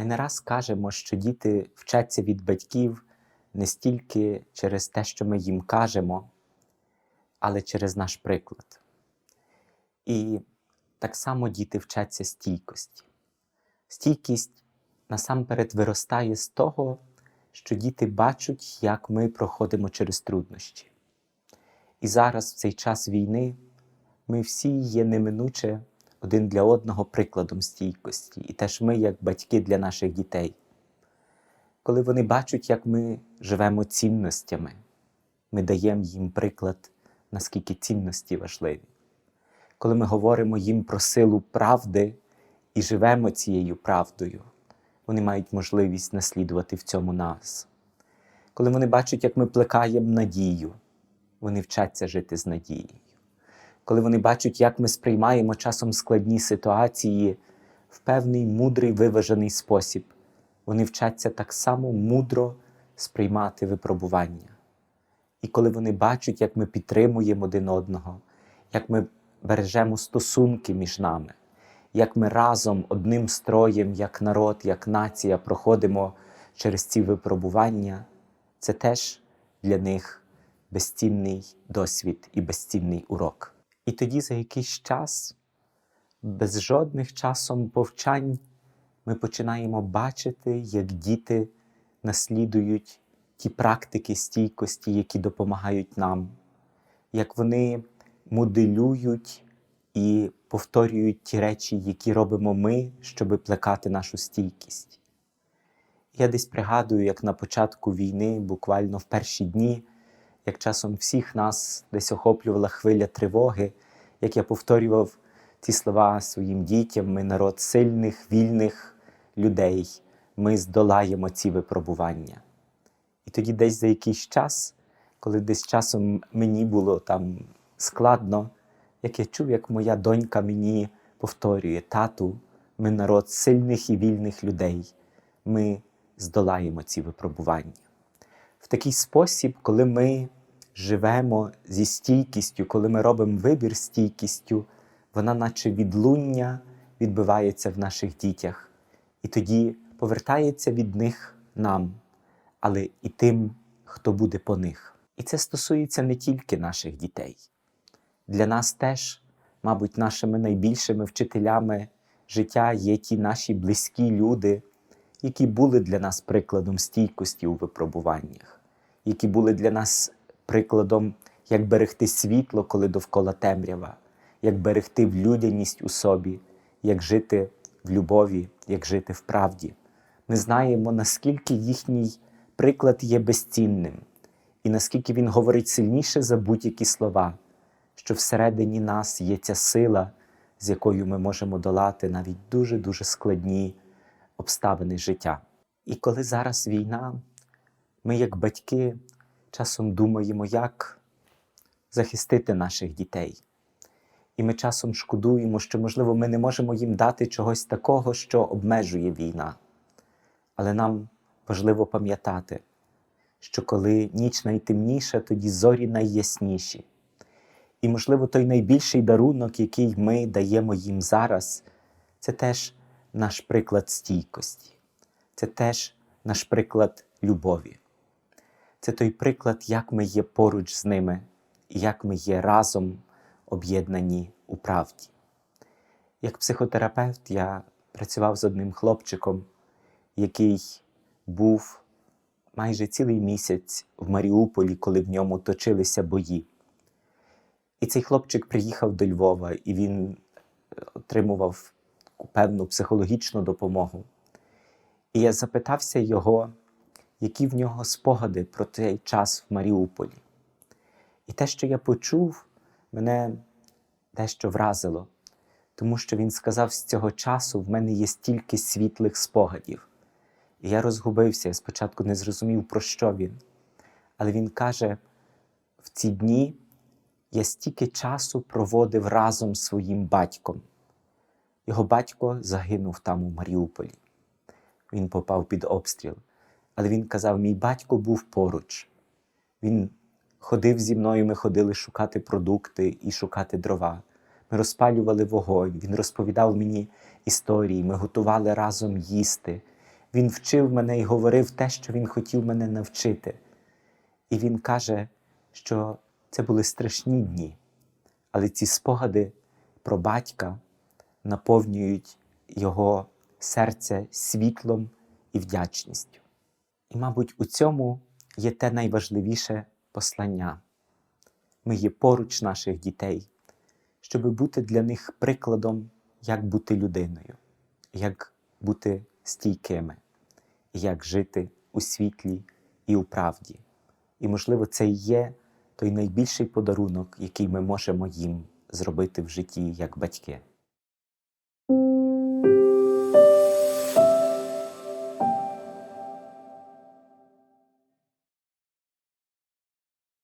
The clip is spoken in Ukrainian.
Ми не раз кажемо, що діти вчаться від батьків не стільки через те, що ми їм кажемо, але через наш приклад. І так само діти вчаться стійкості. Стійкість насамперед виростає з того, що діти бачать, як ми проходимо через труднощі. І зараз, в цей час війни, ми всі є неминуче один для одного прикладом стійкості, і теж ми, як батьки для наших дітей. Коли вони бачать, як ми живемо цінностями, ми даємо їм приклад, наскільки цінності важливі. Коли ми говоримо їм про силу правди і живемо цією правдою, вони мають можливість наслідувати в цьому нас. Коли вони бачать, як ми плекаємо надію, вони вчаться жити з надією. Коли вони бачать, як ми сприймаємо часом складні ситуації в певний мудрий виважений спосіб, вони вчаться так само мудро сприймати випробування. І коли вони бачать, як ми підтримуємо один одного, як ми бережемо стосунки між нами, як ми разом одним строєм, як народ, як нація проходимо через ці випробування, це теж для них безцінний досвід і безцінний урок. І тоді за якийсь час, без жодних часом повчань, ми починаємо бачити, як діти наслідують ті практики стійкості, які допомагають нам, як вони моделюють і повторюють ті речі, які робимо ми, щоби плекати нашу стійкість. Я десь пригадую, як на початку війни, буквально в перші дні, як часом всіх нас десь охоплювала хвиля тривоги, як я повторював ці слова своїм дітям, ми народ сильних, вільних людей, ми здолаємо ці випробування. І тоді десь за якийсь час, коли десь часом мені було там складно, як я чув, як моя донька мені повторює: тату, ми народ сильних і вільних людей, ми здолаємо ці випробування. В такий спосіб, коли ми живемо зі стійкістю, коли ми робимо вибір стійкістю, вона, наче відлуння, відбивається в наших дітях, і тоді повертається від них нам, але і тим, хто буде по них. І це стосується не тільки наших дітей. Для нас теж, мабуть, нашими найбільшими вчителями життя є ті наші близькі люди, які були для нас прикладом стійкості у випробуваннях, які були для нас прикладом, як берегти світло, коли довкола темрява, як берегти людяність у собі, як жити в любові, як жити в правді. Ми знаємо, наскільки їхній приклад є безцінним, і наскільки він говорить сильніше за будь-які слова, що всередині нас є ця сила, з якою ми можемо долати навіть дуже-дуже складні обставини життя. І коли зараз війна, ми, як батьки, часом думаємо, як захистити наших дітей. І ми часом шкодуємо, що, можливо, ми не можемо їм дати чогось такого, що обмежує війна. Але нам важливо пам'ятати, що коли ніч найтемніша, тоді зорі найясніші. І, можливо, той найбільший дарунок, який ми даємо їм зараз, це теж наш приклад стійкості, це теж наш приклад любові. Це той приклад, як ми є поруч з ними, і як ми є разом об'єднані у правді. Як психотерапевт, я працював з одним хлопчиком, який був майже цілий місяць в Маріуполі, коли в ньому точилися бої. І цей хлопчик приїхав до Львова, і він отримував певну психологічну допомогу. І я запитався його, які в нього спогади про цей час в Маріуполі. І те, що я почув, мене дещо вразило, тому що він сказав, з цього часу в мене є стільки світлих спогадів. І я розгубився, я спочатку не зрозумів, про що він. Але він каже: в ці дні я стільки часу проводив разом з своїм батьком. Його батько загинув там у Маріуполі. Він попав під обстріл. Але він казав: мій батько був поруч. Він ходив зі мною, ми ходили шукати продукти і шукати дрова. Ми розпалювали вогонь, він розповідав мені історії, ми готували разом їсти. Він вчив мене і говорив те, що він хотів мене навчити. І він каже, що це були страшні дні, але ці спогади про батька наповнюють його серце світлом і вдячністю. І, мабуть, у цьому є те найважливіше послання. Ми є поруч наших дітей, щоб бути для них прикладом, як бути людиною, як бути стійкими, як жити у світлі і у правді. І, можливо, це і є той найбільший подарунок, який ми можемо їм зробити в житті як батьки.